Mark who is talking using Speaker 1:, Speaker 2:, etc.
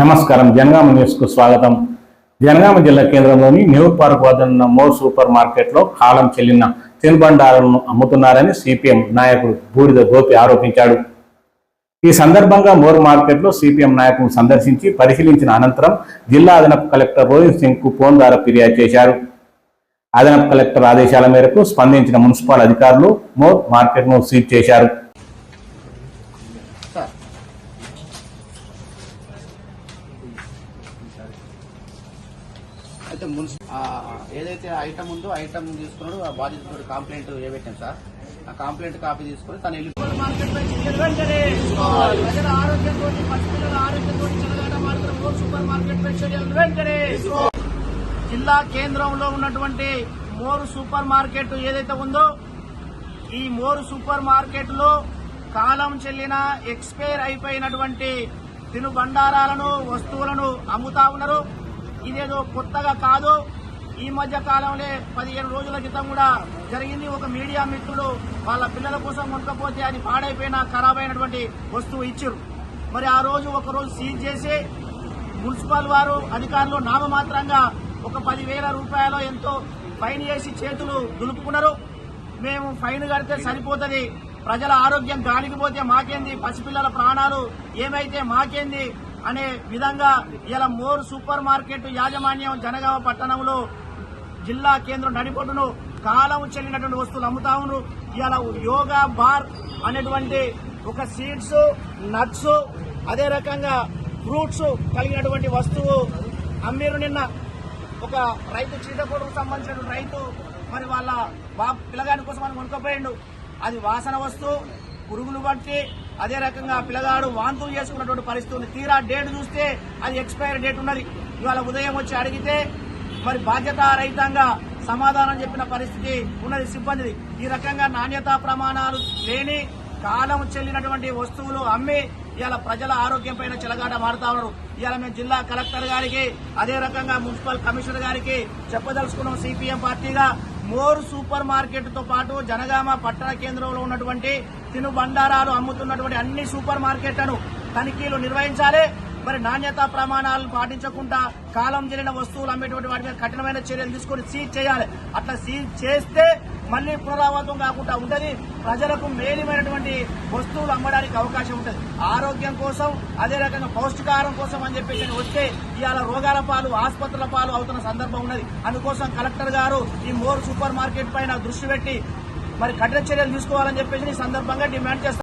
Speaker 1: నమస్కారం. జనగామ న్యూస్కు స్వాగతం. జనగామ జిల్లా కేంద్రంలోని న్యూ పార్క్ వద్ద ఉన్న మోర్ సూపర్ మార్కెట్లో కాలం చెల్లిన తినుబండారాలను అమ్ముతున్నారని సిపిఎం నాయకుడు బూడిద గోపి ఆరోపించాడు. ఈ సందర్భంగా మోర్ మార్కెట్లో సిపిఎం నాయకులను సందర్శించి పరిశీలించిన అనంతరం జిల్లా అదనపు కలెక్టర్ రోహిత్ సింగ్కు ఫోన్ ద్వారా ఫిర్యాదు చేశారు. అదనపు కలెక్టర్ ఆదేశాల మేరకు స్పందించిన మున్సిపల్ అధికారులు మోర్ మార్కెట్ను సీజ్ చేశారు.
Speaker 2: అయితే మున్సి ఏదైతే ఐటమ్ ఉందో ఐటమ్ తీసుకున్నాడు ఆ బాధితుడు కంప్లైంట్ ఏ పెట్టాం సార్. ఆ కంప్లైంట్ కాపీ తీసుకుని తను వెళ్ళి
Speaker 3: ప్రజల ఆరోగ్యంతో పసిపిల్లల ఆరోగ్యంతో చెలగాట మాత్రం ఓ సూపర్ మార్కెట్ పై చర్యలు వెంటనే. జిల్లా కేంద్రంలో ఉన్నటువంటి మోరు సూపర్ మార్కెట్ ఏదైతే ఉందో ఈ మోరు సూపర్ మార్కెట్లో కాలం చెల్లిన ఎక్స్పైర్ అయిపోయినటువంటి తిను బండారాలను వస్తువులను అమ్ముతా ఉన్నారు. ఇదేదో కొత్తగా కాదు ఈ మధ్య కాలంలో పదిహేను రోజుల క్రితం కూడా జరిగింది. ఒక మీడియా మిత్రుడు వాళ్ళ పిల్లల కోసం కొనకపోతే అది పాడైపోయిన ఖరాబ్ అయినటువంటి వస్తువు ఇచ్చారు. మరి ఆ రోజు ఒకరోజు సీజ్ చేసి మున్సిపల్ వారు అధికారులు నామమాత్రంగా ఒక పదివేల రూపాయలు ఎంతో ఫైన్ చేసి చేతులు దులుపుకున్నారు. మేము ఫైన్ కడితే సరిపోతుంది ప్రజల ఆరోగ్యం గాలికి పోతే మాకేంది? పసిపిల్లల ప్రాణాలు ఏమైతే మాకేంది? అనే విధంగా ఇలా మోర్ సూపర్ మార్కెట్ యాజమాన్యం జనగామ పట్టణంలో జిల్లా కేంద్రం నడిపొట్టును కాలం చెల్లినటువంటి వస్తువులు అమ్ముతా ఉన్నారు. ఇలా యోగా బార్ అనేటువంటి ఒక సీడ్స్ నట్స్ అదే రకంగా ఫ్రూట్స్ కలిగినటువంటి వస్తువు అమ్మీరు నిన్న. ఒక రైతు చీతకూడకు సంబంధించిన రైతు మరి వాళ్ళ బా పిల్లగాడి కోసం అని కొనుక్కపోయిండు. అది వాసన వస్తువు పురుగులు బట్టి అదే రకంగా పిల్లగాడు వాంతులు చేసుకున్నటువంటి పరిస్థితి ఉంది. తీరా డేట్ చూస్తే అది ఎక్స్పైరీ డేట్ ఉన్నది. ఇవాళ ఉదయం వచ్చి అడిగితే మరి బాధ్యత రహితంగా సమాధానం చెప్పిన పరిస్థితి ఉన్నది సిబ్బందిది. ఈ రకంగా నాణ్యతా ప్రమాణాలు లేని కాలం చెల్లినటువంటి వస్తువులు అమ్మి ఇవాళ ప్రజల ఆరోగ్యం పైన చెలగాట మారుతా ఉన్నారు. ఇవాళ మేము జిల్లా కలెక్టర్ గారికి అదే రకంగా మున్సిపల్ కమిషనర్ గారికి చెప్పదలుచుకున్నాం సిపిఎం పార్టీగా. మోర్ సూపర్ మార్కెట్తో పాటు జనగామ పట్టణ కేంద్రంలో ఉన్నటువంటి తినుబండారాలు అమ్ముతున్నటువంటి అన్ని సూపర్ మార్కెట్లను తనిఖీలు నిర్వహించాలి. మరి నాణ్యతా ప్రమాణాలు పాటించకుండా కాలం జరిగిన వస్తువులు అమ్మేటువంటి వాటి మీద కఠినమైన చర్యలు తీసుకొని సీజ్ చేయాలి. అట్లా సీజ్ చేస్తే మళ్ళీ పునరావృతం కాకుండా ఉంటది. ప్రజలకు మేలిమైనటువంటి వస్తువులు అమ్మడానికి అవకాశం ఉంటుంది. ఆరోగ్యం కోసం అదే రకంగా పౌష్టికాహారం కోసం అని చెప్పేసి వస్తే ఇవాళ రోగాల పాలు ఆసుపత్రుల పాలు అవుతున్న సందర్భం ఉన్నది. అందుకోసం కలెక్టర్ గారు ఈ మోర్ సూపర్ మార్కెట్ పైన దృష్టి పెట్టి మరి కఠిన చర్యలు తీసుకోవాలని చెప్పేసి ఈ సందర్భంగా డిమాండ్ చేస్తారు